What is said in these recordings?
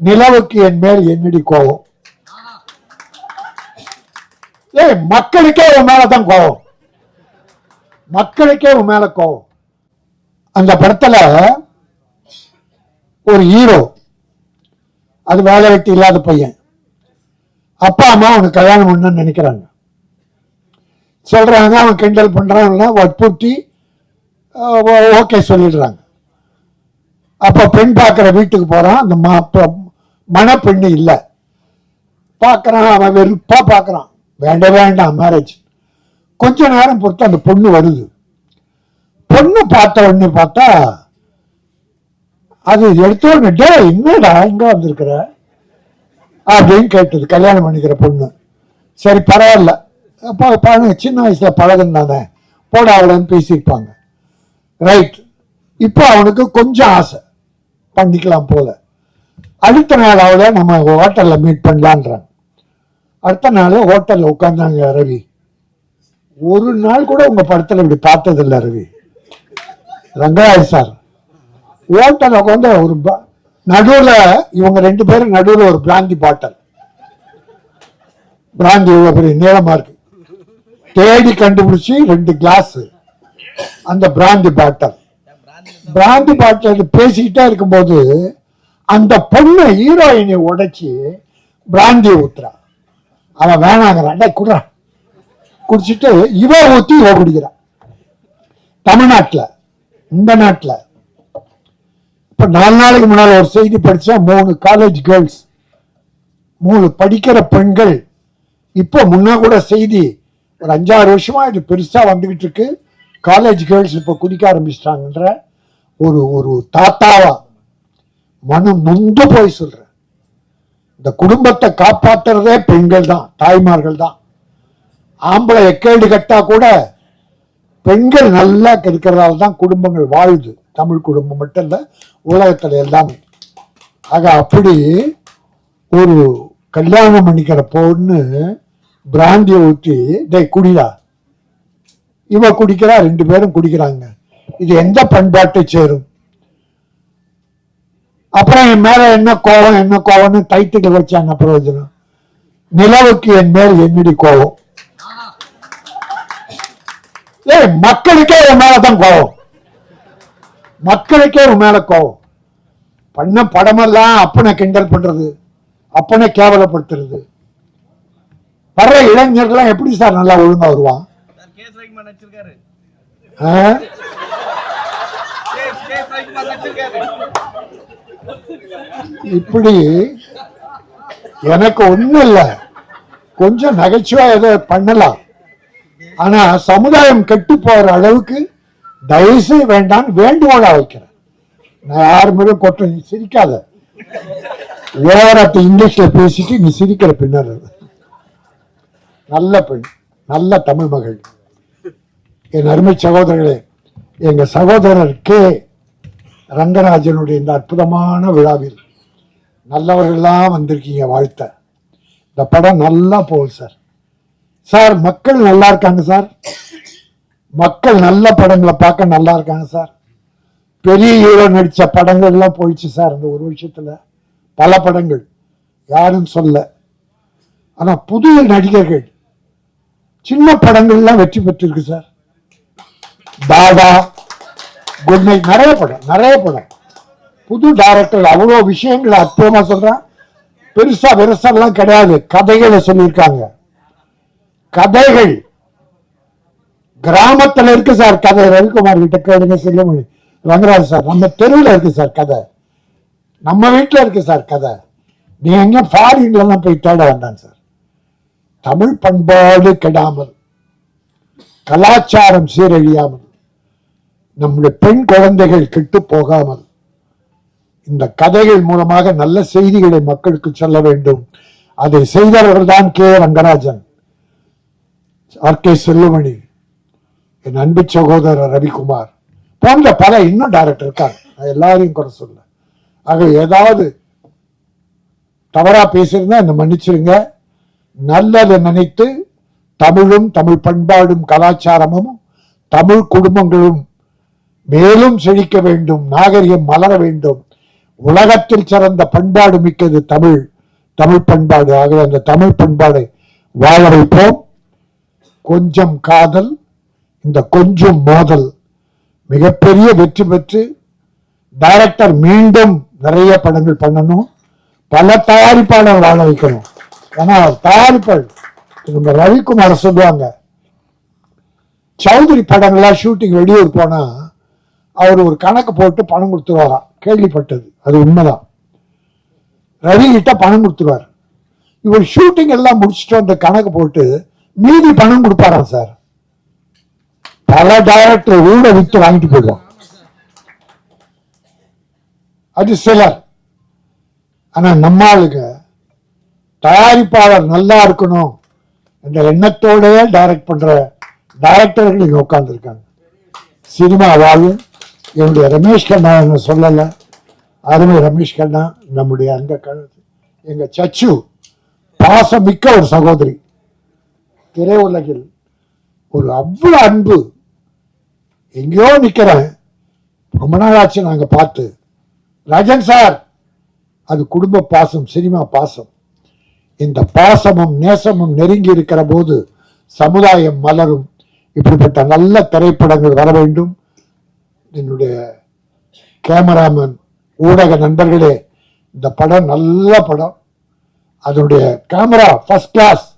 நிலவுக்கு என் மேல் என்னடி கோபம்? ஏய் மக்களுக்கே உன் மேலதான் கோபம். மக்களுக்கே உன் மேல கோபம். அந்த படத்துல ஒரு ஹீரோ அது வேலை வெட்டி இல்லாத பையன். அப்பா அம்மா அவனுக்கு கல்யாணம் பண்ணணும்னு நினைக்கிறாங்க. சொல்றாங்க அவன் கிண்டல் பண்றான் வற்புறுத்தி ஓகே சொல்லிடுறாங்க. அப்போ பெண் பார்க்குற வீட்டுக்கு போறான் அந்த மா மணப்பெண்ணு இல்லை. பார்க்குறான் அவன் வெறுப்பா பார்க்குறான் வேண்ட வேண்டாம் மேரேஜ் கொஞ்ச நேரம் பொறுத்து அந்த பொண்ணு வருது. பொண்ணு பார்த்த உடனே பார்த்தா அது எடுத்த உடனே டே என்னடா இங்க வந்திருக்கிற? அப்படின்னு கேட்டது கல்யாணம் பண்ணிக்கிற பொண்ணு. சரி பரவாயில்ல. அப்போ பழக சின்ன வயசுல பழகம் தானே போட அவளன்னு பேசியிருப்பாங்க ரைட் இப்போ அவனுக்கு கொஞ்சம் ஆசை. பண்ணிக்கலாம் போல. அடுத்த நாளாவது நம்ம ஹோட்டலில் மீட் பண்ணலான்றாங்க. அடுத்த நாள் ஹோட்டலில் உட்காந்தாங்க ரவி. ஒரு நாள் கூட உங்கள் படத்தில் இப்படி பார்த்ததில்ல ரவி. ரங்கராஜ் சார். ஹோட்டலில் உட்காந்து ஒரு ப- இவங்க ரெண்டு பேரும் நடுவில் ஒரு பிராந்தி பாட்டில். பிராந்தி இவ்வளோ பெரிய நீளமாக இருக்கு. தேடி கண்டுபிடிச்சி ரெண்டு கிளாஸ் அந்த பிராந்தி பாட்டில். பிராந்தி பாட்டில் பேசிக்கிட்டே இருக்கும்போது அந்த பொண்ணு ஹீரோயினை உடைச்சி பிராந்தி ஊத்துறா. அவன் வேணாங்கிறான் குடுறான் குடிச்சிட்டு இவ ஊத்தி இவ குடிக்கிறான் தமிழ்நாட்டில் இந்த நாட்டில் இப்போ நாலு நாளைக்கு முன்னால் ஒரு செய்தி படித்தா மூணு காலேஜ் கேர்ள்ஸ் மூணு படிக்கிற பெண்கள். இப்போ முன்ன கூட செய்தி ஒரு அஞ்சாறு வருஷமாக இது பெருசாக வந்துக்கிட்டு இருக்கு. காலேஜ் கேர்ள்ஸ் இப்போ குடிக்க ஆரம்பிச்சிட்டாங்கன்ற ஒரு ஒரு தாத்தாவா மனம் நொந்து போய் சொல்றேன் இந்த குடும்பத்தை காப்பாற்றுறதே பெண்கள் தான் தாய்மார்கள் தான். ஆம்பளை எக்கேடு கட்டா கூட பெண்கள் நல்லா இருக்கிறதால தான் குடும்பங்கள் வாழுது. தமிழ் குடும்பம் மட்டும் இல்லை உலகத்தில் எல்லாமே. ஆக அப்படி ஒரு கல்யாணம் பண்ணிக்கிற பொண்ணு பிராந்தியை ஊற்றி டே குடிடா. இவ குடிக்கிறா ரெண்டு பேரும் குடிக்கிறாங்க. இது எந்த பண்பாட்டை சேரும்? அப்புறம் என் மேல என்ன கோவம் என்ன கோவம்னு டைட்டில் வச்சாங்க பிரயோஜனம். நிலவுக்கு என் மேல் என்னடி கோவம்? ஏய் மக்களுக்கே உன் மேலதான் கோவம். மக்களுக்கே உன் மேல கோவம். பண்ண படமெல்லாம் அப்பனை கிண்டல் பண்றது அப்பனை கேவலப்படுத்துறது. வர்ற இளைஞர்கள்லாம் எப்படி சார் நல்லா ஒழுங்கா வருவான்? ஆ? இப்படி எனக்கு ஒண்ணும் இல்லை கொஞ்சம் நகைச்சுவா எதை பண்ணலாம். ஆனா சமுதாயம் கெட்டு போற அளவுக்கு தயவுசு வேண்டாம் வேண்டுகோளா வைக்கிறேன். நான் யார் மேலும் கொட்ட நீ சிரிக்காத. ஓரத்தை இங்கிலீஷ்ல பேசிட்டு நீ சிரிக்கிற பின்னர் நல்ல பெண் நல்ல தமிழ் மகள். என் அருமை சகோதரர்களே எங்க சகோதரர் கே. ரங்கராஜனுடைய இந்த அற்புதமான விழாவில் நல்லவர்கள்லாம் வந்திருக்கீங்க வாழ்த்த. இந்த படம் நல்லா போகுது சார். சார் மக்கள் நல்லா இருக்காங்க சார். மக்கள் நல்ல படங்களை பார்க்க நல்லா இருக்காங்க சார். பெரிய ஹீரோ நடித்த படங்கள்லாம் போயிடுச்சு சார் இந்த ஒரு வருஷத்துல. பல படங்கள். யாரும் சொல்ல. ஆனால் புது நடிகர்கள். சின்ன படங்கள்லாம் வெற்றி பெற்றிருக்கு சார். தாதா குட் நைட். நிறைய படம் நிறைய படம். புது டைரக்டர் அவ்வளோ விஷயங்களை அற்புதமாக சொல்றான். பெருசா விரசம்லாம் கிடையாது. கதைகளை சொல்லியிருக்காங்க. கதைகள். கிராமத்துல இருக்கு சார் கதை. ரவிக்குமார் கிட்ட கேளுங்க செல்லுமணி ரங்கராஜ் சார் நம்ம தெருவில் இருக்கு சார் கதை. நம்ம வீட்டில் இருக்கு சார் கதை. நீ எங்க ஃபாரின்ல எல்லாம் போய் தேட வேண்டாம் சார். தமிழ் பண்பாடு கெடாமல் கலாச்சாரம் சீரழியாமல் நம்முடைய பெண் குழந்தைகள் கெட்டு போகாமல் இந்த கதைகள் மூலமாக நல்ல செய்திகளை மக்களுக்கு சொல்ல வேண்டும். அதை செய்தவர்கள் தான் K Rangarajan. R K Chellumani என் அன்பு சகோதரர் ரவிக்குமார் போன்ற பல இன்னும் டைரக்டர் இருக்காங்க. நான் எல்லாரையும் கூட சொல்ல. ஆக ஏதாவது தவறா பேசியிருந்தா என்ன மன்னிச்சிருங்க. நல்லதை நினைத்து தமிழும் தமிழ் பண்பாடும் கலாச்சாரமும் தமிழ் குடும்பங்களும் மேலும் செழிக்க வேண்டும். நாகரிகம் மலர வேண்டும். உலகத்தில் சிறந்த பண்பாடு மிக்கது தமிழ் தமிழ் பண்பாடு. ஆகவே அந்த தமிழ் பண்பாடை வாழ வைப்போம் கொஞ்சம் காதல் இந்த கொஞ்சம் மோதல் மிகப்பெரிய வெற்றி பெற்று டைரக்டர் மீண்டும் நிறைய படங்கள் பண்ணணும். பல தயாரிப்பாளர் வாழ வைக்கணும். ஏன்னா தயாரிப்பாளர். நம்ம ரவிக்குமார் சொல்லுவாங்க சௌதரி படங்கள்லாம் ஷூட்டிங் வெளியூர் போனா அவர் ஒரு கணக்கு போட்டு பணம் கொடுத்துருவாராம். கேள்விப்பட்டது. அது உண்மைதான். ரவி கிட்ட பணம் கொடுத்துருவார். இவர் ஷூட்டிங் எல்லாம் முடிச்சுட்டு அந்த கணக்கு போட்டு மீதி பணம் கொடுப்பாராம் சார்? பல டைரக்டர் ஊட வித்து வாங்கிட்டு போயிடுவான். அது சிலர். ஆனா நம்ம ஆளுங்க தயாரிப்பாளர் நல்லா இருக்கணும் என்ற எண்ணத்தோடயே டைரக்ட் பண்ற டைரக்டர்கள் இங்க உட்கார்ந்துருக்காங்க. சினிமா வாழும் என்னுடைய ரமேஷ் கண்ணா என்ன சொல்லலை? அருமை ரமேஷ் கண்ணா நம்முடைய அங்க க- எங்க சச்சு பாசமிக்க ஒரு சகோதரி. திரையுலகில் ஒரு அவ்வளவு அன்பு. எங்கேயோ நிக்கிறேன். ரொம்ப நாள் ஆச்சு நாங்க பார்த்து. ராஜன் சார் அது குடும்ப பாசம் சினிமா பாசம். இந்த பாசமும் நேசமும் நெருங்கி இருக்கிற போது சமுதாயம் மலரும். இப்படிப்பட்ட நல்ல திரைப்படங்கள் வர வேண்டும். என்னுடைய கேமராமேன் ஊடக நண்பர்களே இந்த படம் நல்ல படம். அதனுடைய கேமரா ஃபர்ஸ்ட் கிளாஸ்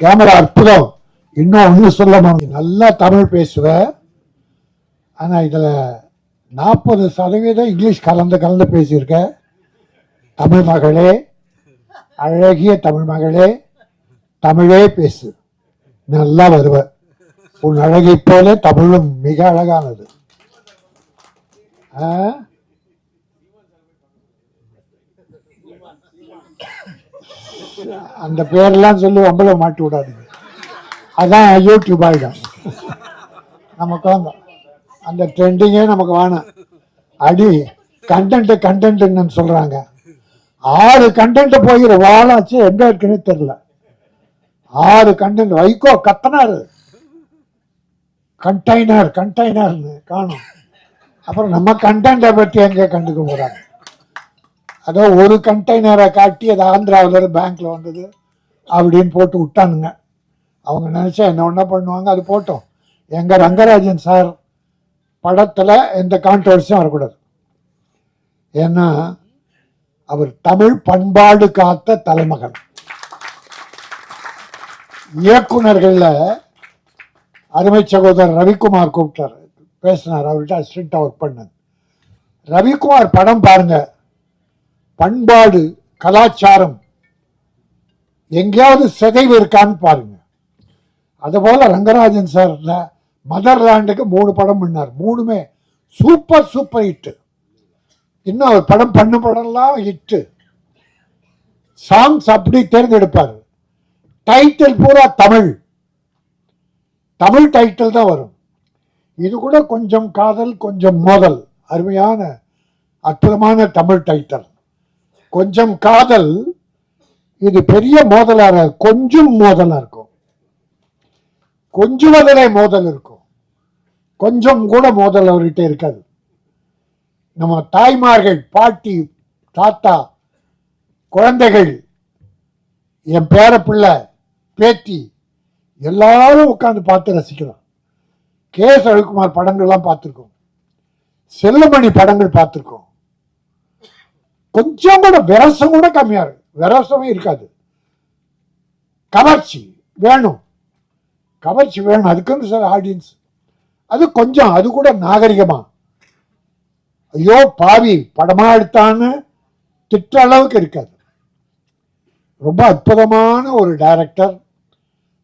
கேமரா அற்புதம். இன்னும் ஒன்று சொல்லணும் நல்லா தமிழ் பேசுவேன் ஆனால் இதில் நாற்பது சதவீதம் இங்கிலீஷ் கலந்து கலந்து பேசியிருக்கேன் தமிழ் மகளே அழகிய தமிழ் மகளே தமிழே பேசு. நல்லா வருவ. உன் அழகை போல தமிழும் மிக அழகானது. ஆ? அந்த பேரெல்லாம் சொல்லி ஒம்பளை மாட்டி விடாதுங்க. அதான் யூடியூப் ஆகிடும் நமக்கு வாங்க அந்த ட்ரெண்டிங்கே நமக்கு வேணாம். அடி கண்டென்ட்டு கண்டென்ட்டுன்னு சொல்கிறாங்க ஆறு கண்டென்ட் போகிற வாழாச்சு எங்க இருக்குன்னு தெரில ஆறு கண்டென்ட் வைகோ கத்தனாரு. கண்டெய்னர் கண்டெய்னர்னு காணும். அப்புறம் நம்ம கண்டென்ட்டை பற்றி எங்கே கண்டுக்க போகிறாங்க அதோ ஒரு கண்டெய்னரை காட்டி அது ஆந்திராவில் இருந்து வந்தது. அப்படின்னு போட்டு விட்டானுங்க. அவங்க நினச்சா என்ன ஒன்றா பண்ணுவாங்க? அது போட்டோம். எங்கள் ரங்கராஜன் சார் படத்தில் எந்த கான்ட்ரவர்சியும் வரக்கூடாது. ஏன்னா அவர் தமிழ் பண்பாடு காத்த தலைமகன். இயக்குனர்களில் அருமை சகோதரர் ரவிக்குமார் கூப்பிட்டார். பேசினார். அவர்கிட்ட அசிஸ்டண்ட்டாக ஒர்க் பண்ணேன். ரவிக்குமார் படம் பாருங்கள் பண்பாடு கலாச்சாரம் எங்கேயாவது சிதைவு இருக்கான்னு பாருங்க. அதுபோல ரங்கராஜன் சார் மதர்லாண்டுக்கு மூணு படம் பண்ணார். மூணுமே சூப்பர் சூப்பர் ஹிட்டு இன்னும் அவர் படம் பண்ண படம்லாம் ஹிட்டு சாங்ஸ் அப்படி தேர்ந்தெடுப்பார். டைட்டில் பூரா தமிழ். தமிழ் டைட்டில் தான் வரும். இது கூட கொஞ்சம் காதல் கொஞ்சம் மோதல். அருமையான அற்புதமான தமிழ் டைட்டில் கொஞ்சம் காதல் இது பெரிய மோதலாக கொஞ்சம் மோதலாக இருக்கும். கொஞ்சுவதிலே மோதல் இருக்கும். கொஞ்சம் கூட மோதல் அவர்கிட்ட இருக்காது. நம்ம தாய்மார்கள் பாட்டி தாத்தா குழந்தைகள் என் பேர பிள்ளை பேத்தி எல்லாரும் உட்காந்து பார்த்து ரசிக்கலாம் கே எஸ் ரவிக்குமார் படங்கள்லாம் பார்த்துருக்கோம். செல்லமணி படங்கள் பார்த்துருக்கோம். கொஞ்சம் கூட விரசம் கூட கம்மியா இருக்கு. விரசமே இருக்காது. கவர்ச்சி வேணும். கவர்ச்சி வேணும். அதுக்குன்னு சார் ஆடியன்ஸ் அது கொஞ்சம் அது கூட நாகரிகமா. ஐயோ பாவி படமா எடுத்தான்னு திட்ட அளவுக்கு இருக்காது. ரொம்ப அற்புதமான ஒரு டைரக்டர்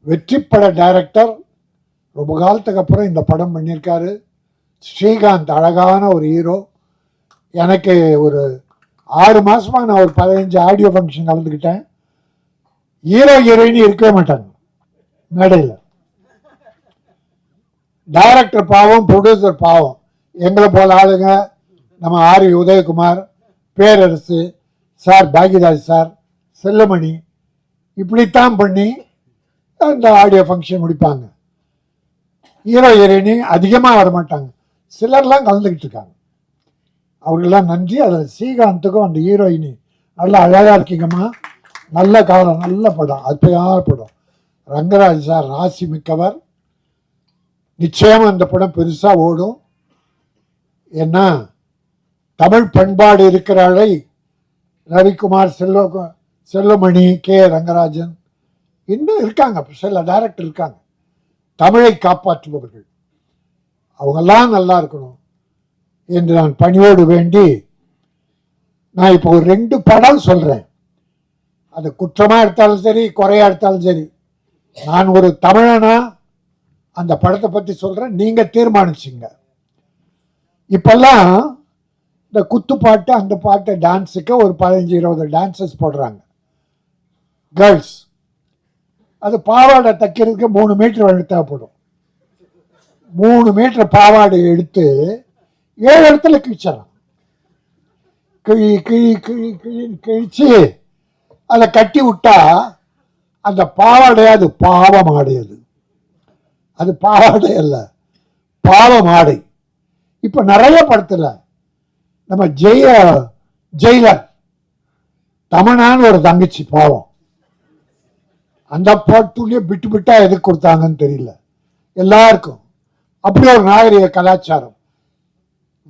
வெற்றி பட டைரக்டர் ரொம்ப காலத்துக்கு அப்புறம் இந்த படம் பண்ணியிருக்காரு. ஸ்ரீகாந்த் அழகான ஒரு ஹீரோ எனக்கு ஒரு ஆறு மாதமாக நான் ஒரு பதினஞ்சு ஆடியோ ஃபங்க்ஷன் கலந்துக்கிட்டேன். ஹீரோ ஹீரோயின் இருக்கவே மாட்டாங்க. மேடையில். டைரக்டர் பாவம் ப்ரொடியூசர் பாவம். எங்களை போல ஆளுங்க நம்ம R Udayakumar Perarasu sir Bhagyaraj sir Chellamani. இப்படித்தான் பண்ணி அந்த ஆடியோ ஃபங்க்ஷன் முடிப்பாங்க. ஹீரோ ஹீரோயினி அதிகமாக வரமாட்டாங்க. சிலர்லாம் கலந்துக்கிட்டு இருக்காங்க. அவர்களெல்லாம் நன்றி. அதில் ஸ்ரீகாந்துக்கும் அந்த ஹீரோயினி நல்லா அழகாக இருக்கீங்கம்மா. நல்ல காலம் நல்ல படம் அற்புதமான படம். ரங்கராஜ் சார் ராசி மிக்கவர். நிச்சயமாக அந்த படம் பெருசாக ஓடும். ஏன்னா தமிழ் பண்பாடு இருக்கிறாளை ரவிக்குமார் செல்வ செல்வமணி கே. ரங்கராஜன் இன்னும் இருக்காங்க சில டைரக்டர் இருக்காங்க. தமிழை காப்பாற்றுபவர்கள். அவங்கெல்லாம் நல்லா இருக்கணும். என்று நான் பணியோடு வேண்டி நான் இப்போ ஒரு ரெண்டு படம் சொல்கிறேன் அது குற்றமாக எடுத்தாலும் சரி குறையா எடுத்தாலும் சரி. நான் ஒரு தமிழனா அந்த படத்தை பற்றி சொல்கிறேன் நீங்கள் தீர்மானிச்சிங்க. இப்போல்லாம் இந்த குத்து பாட்டு அந்த பாட்டு டான்ஸுக்கு ஒரு பதினஞ்சு இருபது டான்ஸஸ் போடுறாங்க. கேர்ள்ஸ். அது பாவாடை தைக்கிறதுக்கு மூணு மீட்டர் தேவைப்படும் மூணு மீட்டர் பாவாடை எடுத்து ஏழு இடத்துல கிழிச்சிடலாம். கிழி கிழி கிழி கிழி கிழிச்சு அதை கட்டி விட்டா அந்த பாவாடை அது பாவம் ஆடை அது. அது பாவாடை அல்ல பாவம் ஆடை இப்போ நிறைய படத்துல நம்ம ஜெய ஜெயிலர் தமனான்னு ஒரு தங்கச்சி பாவம். அந்த பாட்டுலேயே விட்டு விட்டா எதுக்கு கொடுத்தாங்கன்னு தெரியல. எல்லாருக்கும். அப்படி ஒரு நாகரிக கலாச்சாரம்.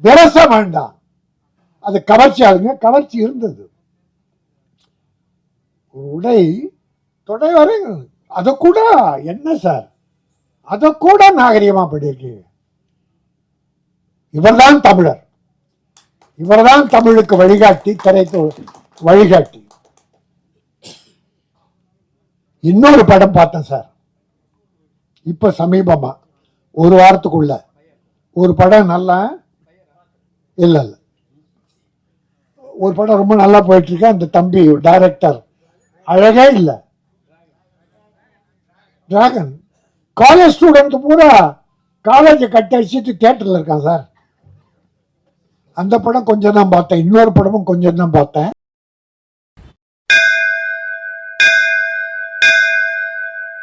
விரசம் வேண்டாம். அது கவர்ச்சி ஆளுங்க கவர்ச்சி இருந்தது. உடை தொடை வரை அதை கூட என்ன சார்? அதை கூட நாகரிகமா பண்ணியிருக்கீங்க இவர்தான் தமிழர். இவர்தான் தமிழுக்கு வழிகாட்டி திரைத்து வழிகாட்டி. இன்னொரு படம் பார்த்தேன் சார். இப்ப சமீபமா. ஒரு வாரத்துக்குள்ள. ஒரு படம் நல்லா இல்லை இல்லை. ஒரு படம் ரொம்ப நல்லா போயிட்டுருக்கு. அந்த தம்பி டைரக்டர் அழகே இல்லை. டிராகன் காலேஜ் ஸ்டூடெண்ட் பூரா காலேஜை கட்டி அடிச்சுட்டு தேட்டரில் இருக்கான் சார். அந்த படம் கொஞ்சம் தான் பார்த்தேன். இன்னொரு படமும் கொஞ்சம் தான் பார்த்தேன்.